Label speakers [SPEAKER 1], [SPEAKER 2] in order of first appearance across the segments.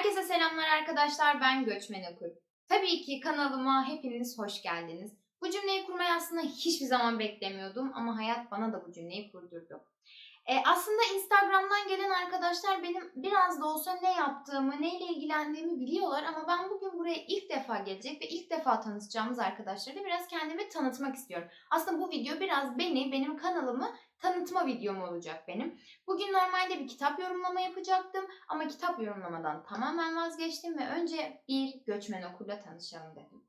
[SPEAKER 1] Herkese selamlar arkadaşlar. Ben Göçmen Okur. Tabii ki kanalıma hepiniz hoş geldiniz. Bu cümleyi kurmayı aslında hiçbir zaman beklemiyordum ama hayat bana da bu cümleyi kurdurdu. E, aslında Instagram'dan gelen arkadaşlar benim biraz da olsa ne yaptığımı, neyle ilgilendiğimi biliyorlar ama ben bugün buraya ilk defa gelecek ve ilk defa tanışacağımız arkadaşlara biraz kendimi tanıtmak istiyorum. Aslında bu video biraz beni, benim kanalımı tanıtma videom olacak benim. Bugün normalde bir kitap yorumlama yapacaktım ama kitap yorumlamadan tamamen vazgeçtim ve önce bir göçmen okurla tanışalım dedim.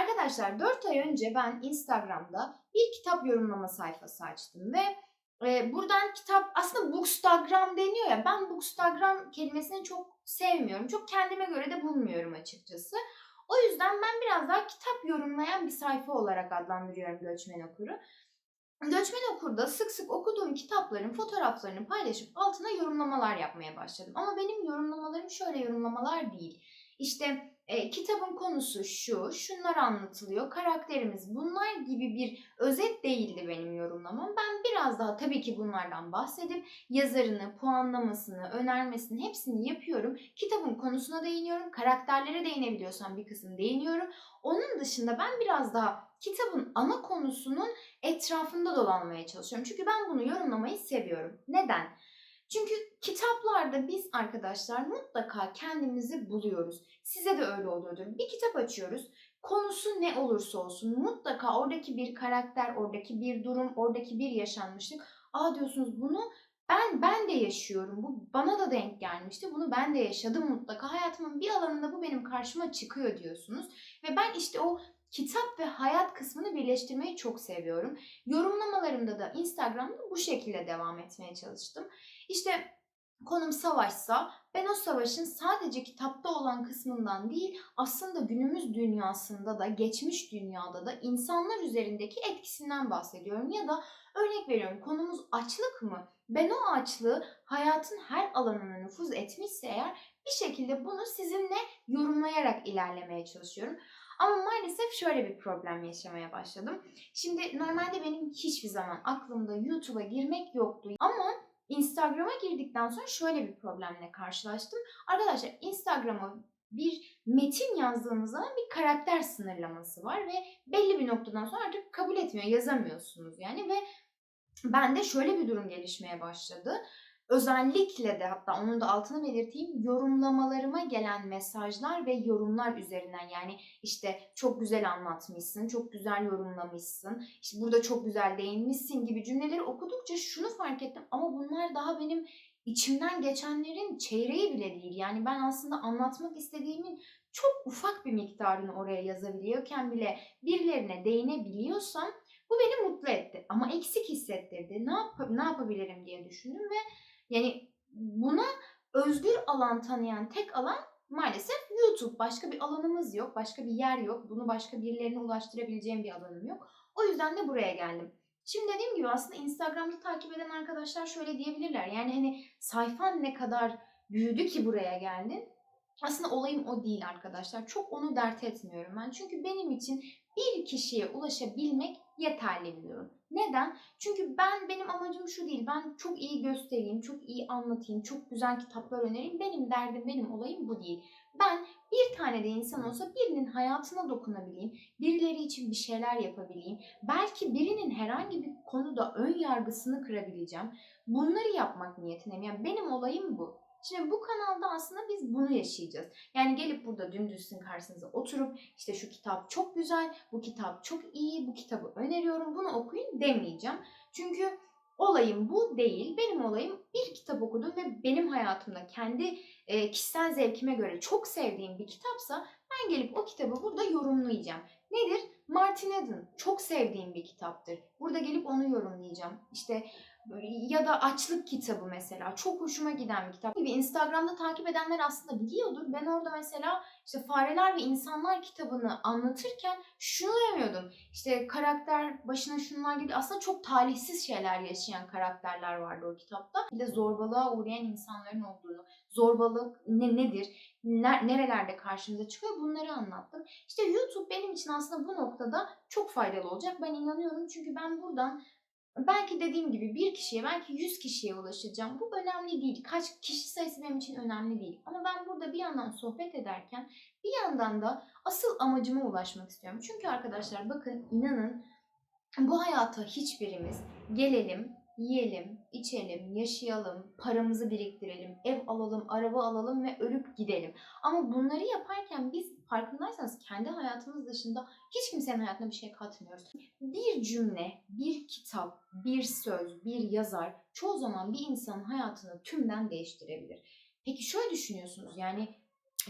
[SPEAKER 1] Arkadaşlar 4 ay önce ben Instagram'da bir kitap yorumlama sayfası açtım ve e, buradan kitap aslında Bookstagram deniyor ya ben Bookstagram kelimesini çok sevmiyorum. Çok kendime göre de bulmuyorum açıkçası. O yüzden ben biraz daha kitap yorumlayan bir sayfa olarak adlandırıyorum Göçmen Okur'u. Göçmen Okur'da sık sık okuduğum kitapların fotoğraflarını paylaşıp altına yorumlamalar yapmaya başladım. Ama benim yorumlamalarım şöyle yorumlamalar değil. İşte e, kitabın konusu şu, şunlar anlatılıyor, karakterimiz bunlar gibi bir özet değildi benim yorumlamam. Ben biraz daha tabii ki bunlardan bahsedip yazarını, puanlamasını, önermesini hepsini yapıyorum. Kitabın konusuna değiniyorum, karakterlere değinebiliyorsam bir kısım değiniyorum. Onun dışında ben biraz daha kitabın ana konusunun etrafında dolanmaya çalışıyorum. Çünkü ben bunu yorumlamayı seviyorum. Neden? Çünkü kitaplarda biz arkadaşlar mutlaka kendimizi buluyoruz. Size de öyle oluyordur. Bir kitap açıyoruz. Konusu ne olursa olsun mutlaka oradaki bir karakter, oradaki bir durum, oradaki bir yaşanmışlık. Aa diyorsunuz bunu ben ben de yaşıyorum. Bu bana da denk gelmişti. Bunu ben de yaşadım mutlaka. Hayatımın bir alanında bu benim karşıma çıkıyor diyorsunuz. Ve ben işte o kitap ve hayat kısmını birleştirmeyi çok seviyorum. Yorumlamalarımda da Instagram'da bu şekilde devam etmeye çalıştım. İşte konum savaşsa ben o savaşın sadece kitapta olan kısmından değil aslında günümüz dünyasında da geçmiş dünyada da insanlar üzerindeki etkisinden bahsediyorum. Ya da örnek veriyorum konumuz açlık mı? Ben o açlığı hayatın her alanına nüfuz etmişse eğer bir şekilde bunu sizinle yorumlayarak ilerlemeye çalışıyorum. Ama maalesef şöyle bir problem yaşamaya başladım. Şimdi normalde benim hiçbir zaman aklımda YouTube'a girmek yoktu. Ama Instagram'a girdikten sonra şöyle bir problemle karşılaştım. Arkadaşlar Instagram'a bir metin yazdığınız zaman bir karakter sınırlaması var ve belli bir noktadan sonra artık kabul etmiyor, yazamıyorsunuz yani ve bende şöyle bir durum gelişmeye başladı. Özellikle de hatta onun da altını belirteyim yorumlamalarıma gelen mesajlar ve yorumlar üzerinden yani işte çok güzel anlatmışsın, çok güzel yorumlamışsın, işte burada çok güzel değinmişsin gibi cümleleri okudukça şunu fark ettim ama bunlar daha benim içimden geçenlerin çeyreği bile değil. Yani ben aslında anlatmak istediğimin çok ufak bir miktarını oraya yazabiliyorken bile birilerine değinebiliyorsam bu beni mutlu etti ama eksik hissettirdi. Ne, yap ne yapabilirim diye düşündüm ve yani buna özgür alan tanıyan tek alan maalesef YouTube. Başka bir alanımız yok, başka bir yer yok. Bunu başka birilerine ulaştırabileceğim bir alanım yok. O yüzden de buraya geldim. Şimdi dediğim gibi aslında Instagram'da takip eden arkadaşlar şöyle diyebilirler. Yani hani sayfan ne kadar büyüdü ki buraya geldin. Aslında olayım o değil arkadaşlar. Çok onu dert etmiyorum ben. Çünkü benim için bir kişiye ulaşabilmek yeterli biliyorum. Neden? Çünkü ben benim amacım şu değil. Ben çok iyi göstereyim, çok iyi anlatayım, çok güzel kitaplar önereyim. Benim derdim, benim olayım bu değil. Ben bir tane de insan olsa birinin hayatına dokunabileyim, birileri için bir şeyler yapabileyim. Belki birinin herhangi bir konuda ön yargısını kırabileceğim. Bunları yapmak niyetindeyim. Yani benim olayım bu. Şimdi bu kanalda aslında biz bunu yaşayacağız. Yani gelip burada dümdüz sizin karşınıza oturup işte şu kitap çok güzel, bu kitap çok iyi, bu kitabı öneriyorum, bunu okuyun demeyeceğim. Çünkü olayım bu değil. Benim olayım bir kitap okudum ve benim hayatımda kendi e, kişisel zevkime göre çok sevdiğim bir kitapsa ben gelip o kitabı burada yorumlayacağım. Nedir? Martin Eden çok sevdiğim bir kitaptır. Burada gelip onu yorumlayacağım. İşte ya da açlık kitabı mesela çok hoşuma giden bir kitap. Gibi Instagram'da takip edenler aslında biliyordur. Ben orada mesela işte fareler ve insanlar kitabını anlatırken şunu demiyordum. İşte karakter başına şunlar gibi aslında çok talihsiz şeyler yaşayan karakterler vardı o kitapta. Bir de zorbalığa uğrayan insanların olduğunu, zorbalık ne nedir, nerelerde karşımıza çıkıyor bunları anlattım. İşte YouTube benim için aslında bu noktada çok faydalı olacak. Ben inanıyorum çünkü ben buradan Belki dediğim gibi bir kişiye, belki yüz kişiye ulaşacağım. Bu önemli değil. Kaç kişi sayısı benim için önemli değil. Ama ben burada bir yandan sohbet ederken bir yandan da asıl amacıma ulaşmak istiyorum. Çünkü arkadaşlar bakın inanın bu hayata hiçbirimiz gelelim, yiyelim, içelim, yaşayalım, paramızı biriktirelim, ev alalım, araba alalım ve ölüp gidelim. Ama bunları yaparken biz farkındaysanız kendi hayatımız dışında hiç kimsenin hayatına bir şey katmıyoruz. Bir cümle, bir kitap, bir söz, bir yazar çoğu zaman bir insanın hayatını tümden değiştirebilir. Peki şöyle düşünüyorsunuz yani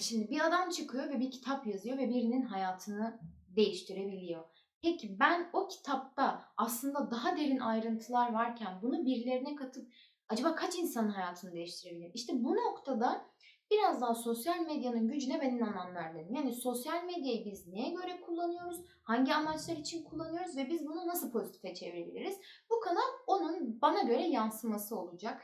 [SPEAKER 1] şimdi bir adam çıkıyor ve bir kitap yazıyor ve birinin hayatını değiştirebiliyor. Peki ben o kitapta aslında daha derin ayrıntılar varken bunu birilerine katıp acaba kaç insanın hayatını değiştirebilirim? İşte bu noktada biraz daha sosyal medyanın gücüne ben inananlar dedim. Yani sosyal medyayı biz neye göre kullanıyoruz, hangi amaçlar için kullanıyoruz ve biz bunu nasıl pozitife çevirebiliriz? Bu kanal onun bana göre yansıması olacak.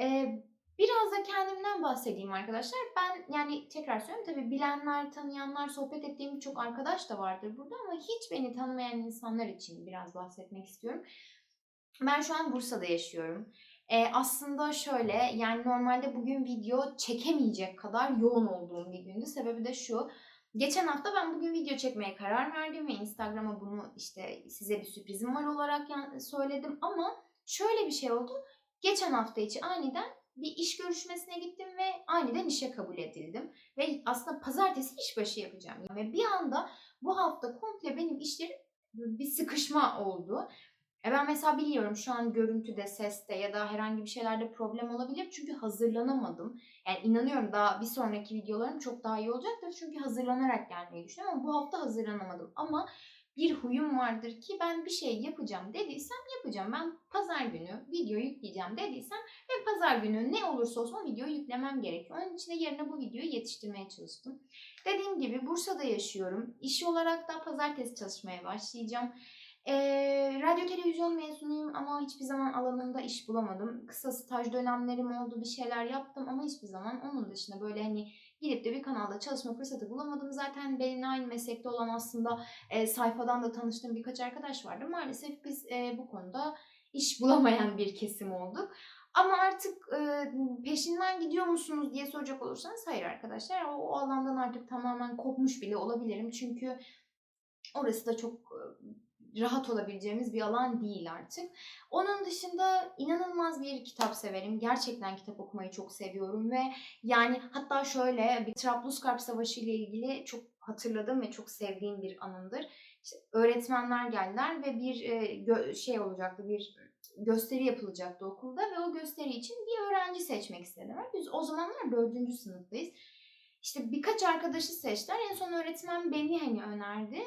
[SPEAKER 1] Ee, Biraz da kendimden bahsedeyim arkadaşlar. Ben yani tekrar söylüyorum tabii bilenler, tanıyanlar, sohbet ettiğim birçok arkadaş da vardır burada ama hiç beni tanımayan insanlar için biraz bahsetmek istiyorum. Ben şu an Bursa'da yaşıyorum. Ee, aslında şöyle yani normalde bugün video çekemeyecek kadar yoğun olduğum bir gündü. Sebebi de şu. Geçen hafta ben bugün video çekmeye karar verdim ve Instagram'a bunu işte size bir sürprizim var olarak söyledim ama şöyle bir şey oldu. Geçen hafta içi aniden bir iş görüşmesine gittim ve aniden işe kabul edildim. Ve aslında pazartesi işbaşı yapacağım. Ve bir anda bu hafta komple benim işlerim bir sıkışma oldu. E ben mesela biliyorum şu an görüntüde, seste ya da herhangi bir şeylerde problem olabilir. Çünkü hazırlanamadım. Yani inanıyorum daha bir sonraki videolarım çok daha iyi olacaktır. Çünkü hazırlanarak gelmeyi düşünüyorum ama bu hafta hazırlanamadım. Ama bir huyum vardır ki ben bir şey yapacağım dediysem yapacağım. Ben pazar günü video yükleyeceğim dediysem ve pazar günü ne olursa olsun o videoyu yüklemem gerekiyor. Onun için de yerine bu videoyu yetiştirmeye çalıştım. Dediğim gibi Bursa'da yaşıyorum. İş olarak da pazartesi çalışmaya başlayacağım. Ee, radyo televizyon mezunuyum ama hiçbir zaman alanında iş bulamadım. Kısa staj dönemlerim oldu, bir şeyler yaptım ama hiçbir zaman onun dışında böyle hani gidip de bir kanalda çalışma fırsatı bulamadım. Zaten benimle aynı meslekte olan aslında e, sayfadan da tanıştığım birkaç arkadaş vardı. Maalesef biz e, bu konuda iş bulamayan bir kesim olduk. Ama artık e, peşinden gidiyor musunuz diye soracak olursanız hayır arkadaşlar. O, o alandan artık tamamen kopmuş bile olabilirim. Çünkü orası da çok e, rahat olabileceğimiz bir alan değil artık. Onun dışında inanılmaz bir kitap severim. Gerçekten kitap okumayı çok seviyorum ve yani hatta şöyle bir Trablusgarp Savaşı ile ilgili çok hatırladığım ve çok sevdiğim bir anımdır. İşte öğretmenler geldiler ve bir e, şey olacaktı, bir gösteri yapılacaktı okulda ve o gösteri için bir öğrenci seçmek istediler. Biz o zamanlar dördüncü sınıftayız. İşte birkaç arkadaşı seçtiler. En son öğretmen beni hani önerdi.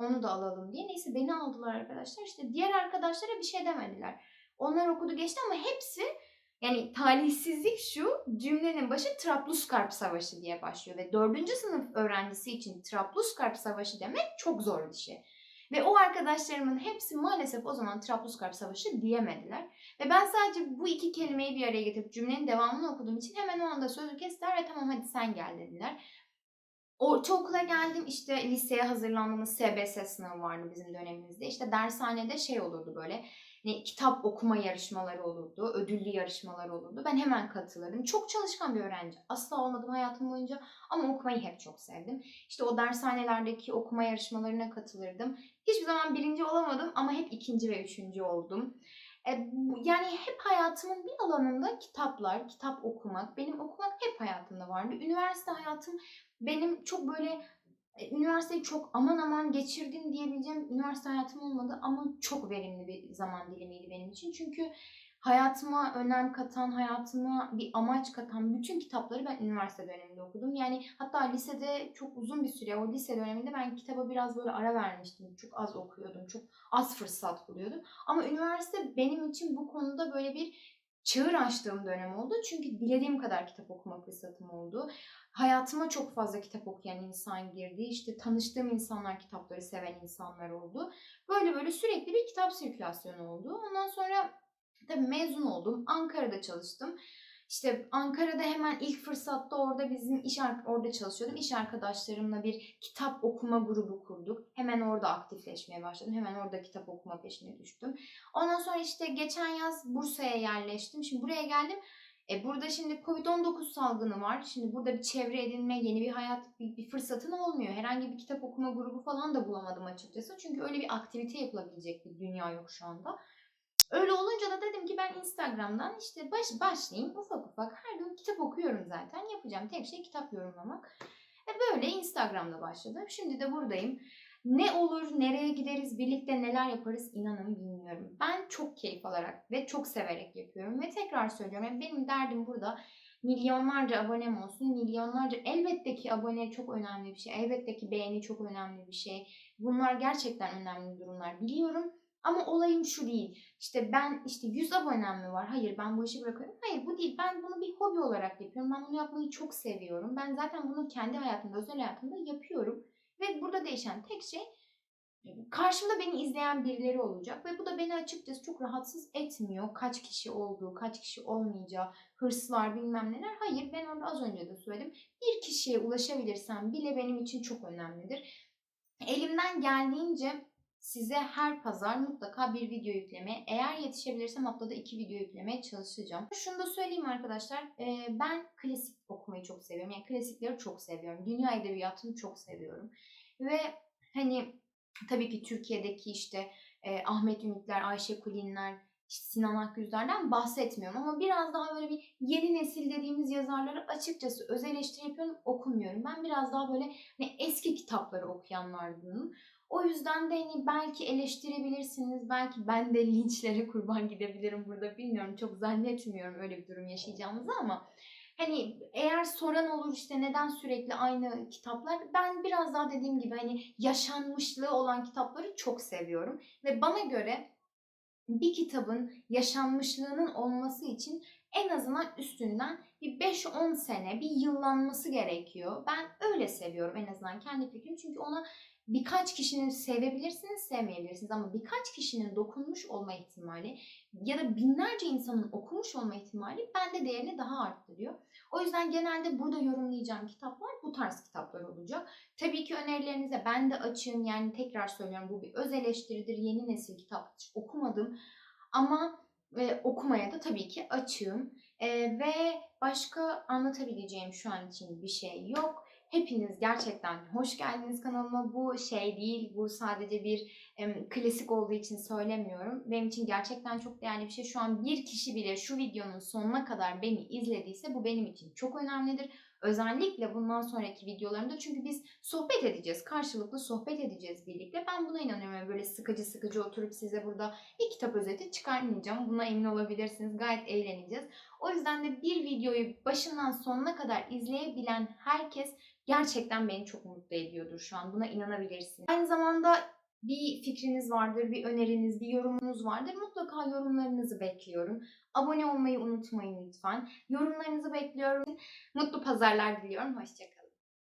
[SPEAKER 1] Onu da alalım diye. Neyse beni aldılar arkadaşlar. İşte diğer arkadaşlara bir şey demediler. Onlar okudu geçti ama hepsi yani talihsizlik şu cümlenin başı Trablusgarp Savaşı diye başlıyor. Ve dördüncü sınıf öğrencisi için Trablusgarp Savaşı demek çok zor bir şey. Ve o arkadaşlarımın hepsi maalesef o zaman Trablusgarp Savaşı diyemediler. Ve ben sadece bu iki kelimeyi bir araya getirip cümlenin devamını okuduğum için hemen o anda sözü kestiler ve tamam hadi sen gel dediler. Ortaokula geldim işte liseye hazırlandığımız SBS sınavı vardı bizim dönemimizde. İşte dershanede şey olurdu böyle hani kitap okuma yarışmaları olurdu, ödüllü yarışmalar olurdu. Ben hemen katılırdım. Çok çalışkan bir öğrenci. Asla olmadım hayatım boyunca ama okumayı hep çok sevdim. İşte o dershanelerdeki okuma yarışmalarına katılırdım. Hiçbir zaman birinci olamadım ama hep ikinci ve üçüncü oldum. E, yani hep hayatımın bir alanında kitaplar, kitap okumak, benim okumak hep hayatımda vardı. Üniversite hayatım benim çok böyle e, üniversiteyi çok aman aman geçirdim diyebileceğim üniversite hayatım olmadı ama çok verimli bir zaman dilimiydi benim için. Çünkü hayatıma önem katan, hayatıma bir amaç katan bütün kitapları ben üniversite döneminde okudum. Yani hatta lisede çok uzun bir süre o lise döneminde ben kitaba biraz böyle ara vermiştim. Çok az okuyordum, çok az fırsat buluyordum. Ama üniversite benim için bu konuda böyle bir çığır açtığım dönem oldu. Çünkü dilediğim kadar kitap okuma fırsatım oldu. Hayatıma çok fazla kitap okuyan insan girdi. İşte tanıştığım insanlar kitapları seven insanlar oldu. Böyle böyle sürekli bir kitap sirkülasyonu oldu. Ondan sonra tabii mezun oldum. Ankara'da çalıştım. İşte Ankara'da hemen ilk fırsatta orada bizim iş orada çalışıyordum. İş arkadaşlarımla bir kitap okuma grubu kurduk. Hemen orada aktifleşmeye başladım. Hemen orada kitap okuma peşine düştüm. Ondan sonra işte geçen yaz Bursa'ya yerleştim. Şimdi buraya geldim. E burada şimdi Covid-19 salgını var. Şimdi burada bir çevre edinme, yeni bir hayat, bir, bir fırsatın olmuyor. Herhangi bir kitap okuma grubu falan da bulamadım açıkçası. Çünkü öyle bir aktivite yapılabilecek bir dünya yok şu anda. Öyle olunca da dedim ki ben Instagram'dan işte baş, başlayayım ufak ufak. Her gün kitap okuyorum zaten. Yapacağım tek şey kitap yorumlamak. E böyle Instagram'da başladım. Şimdi de buradayım. Ne olur, nereye gideriz, birlikte neler yaparız inanın bilmiyorum. Ben çok keyif alarak ve çok severek yapıyorum. Ve tekrar söylüyorum yani benim derdim burada milyonlarca abonem olsun. Milyonlarca elbette ki abone çok önemli bir şey. Elbette ki beğeni çok önemli bir şey. Bunlar gerçekten önemli durumlar biliyorum. Ama olayım şu değil. İşte ben işte 100 abonem mi var? Hayır ben bu işi bırakıyorum. Hayır bu değil. Ben bunu bir hobi olarak yapıyorum. Ben bunu yapmayı çok seviyorum. Ben zaten bunu kendi hayatımda, özel hayatımda yapıyorum. Ve burada değişen tek şey karşımda beni izleyen birileri olacak ve bu da beni açıkçası çok rahatsız etmiyor. Kaç kişi olduğu, kaç kişi olmayacağı, hırslar bilmem neler. Hayır ben orada az önce de söyledim. Bir kişiye ulaşabilirsem bile benim için çok önemlidir. Elimden geldiğince size her pazar mutlaka bir video yüklemeye, eğer yetişebilirsem haftada iki video yüklemeye çalışacağım. Şunu da söyleyeyim arkadaşlar, e, ben klasik okumayı çok seviyorum. Yani klasikleri çok seviyorum. Dünya edebiyatını çok seviyorum. Ve hani tabii ki Türkiye'deki işte e, Ahmet Ümitler, Ayşe Kulinler, Sinan Akgüzler'den bahsetmiyorum ama biraz daha böyle bir yeni nesil dediğimiz yazarları açıkçası öz eleştiri yapıyorum, okumuyorum. Ben biraz daha böyle hani eski kitapları okuyanlardanım. O yüzden de hani belki eleştirebilirsiniz, belki ben de linçlere kurban gidebilirim burada bilmiyorum. Çok zannetmiyorum öyle bir durum yaşayacağımızı ama hani eğer soran olur işte neden sürekli aynı kitaplar ben biraz daha dediğim gibi hani yaşanmışlığı olan kitapları çok seviyorum ve bana göre bir kitabın yaşanmışlığının olması için en azından üstünden bir 5-10 sene bir yıllanması gerekiyor. Ben öyle seviyorum en azından kendi fikrim. Çünkü ona birkaç kişinin sevebilirsiniz, sevmeyebilirsiniz ama birkaç kişinin dokunmuş olma ihtimali ya da binlerce insanın okumuş olma ihtimali bende değerini daha arttırıyor. O yüzden genelde burada yorumlayacağım kitaplar bu tarz kitaplar olacak. Tabii ki önerilerinize ben de açığım. Yani tekrar söylüyorum bu bir öz eleştiridir. Yeni nesil kitap okumadım. Ama e, okumaya da tabii ki açığım. E, ve başka anlatabileceğim şu an için bir şey yok. Hepiniz gerçekten hoş geldiniz kanalıma. Bu şey değil, bu sadece bir em, klasik olduğu için söylemiyorum. Benim için gerçekten çok değerli bir şey. Şu an bir kişi bile şu videonun sonuna kadar beni izlediyse bu benim için çok önemlidir. Özellikle bundan sonraki videolarımda çünkü biz sohbet edeceğiz. Karşılıklı sohbet edeceğiz birlikte. Ben buna inanıyorum. Yani böyle sıkıcı sıkıcı oturup size burada bir kitap özeti çıkarmayacağım. Buna emin olabilirsiniz. Gayet eğleneceğiz. O yüzden de bir videoyu başından sonuna kadar izleyebilen herkes gerçekten beni çok mutlu ediyordur şu an. Buna inanabilirsiniz. Aynı zamanda bir fikriniz vardır, bir öneriniz, bir yorumunuz vardır. Mutlaka yorumlarınızı bekliyorum. Abone olmayı unutmayın lütfen. Yorumlarınızı bekliyorum. Mutlu pazarlar diliyorum. Hoşçakalın.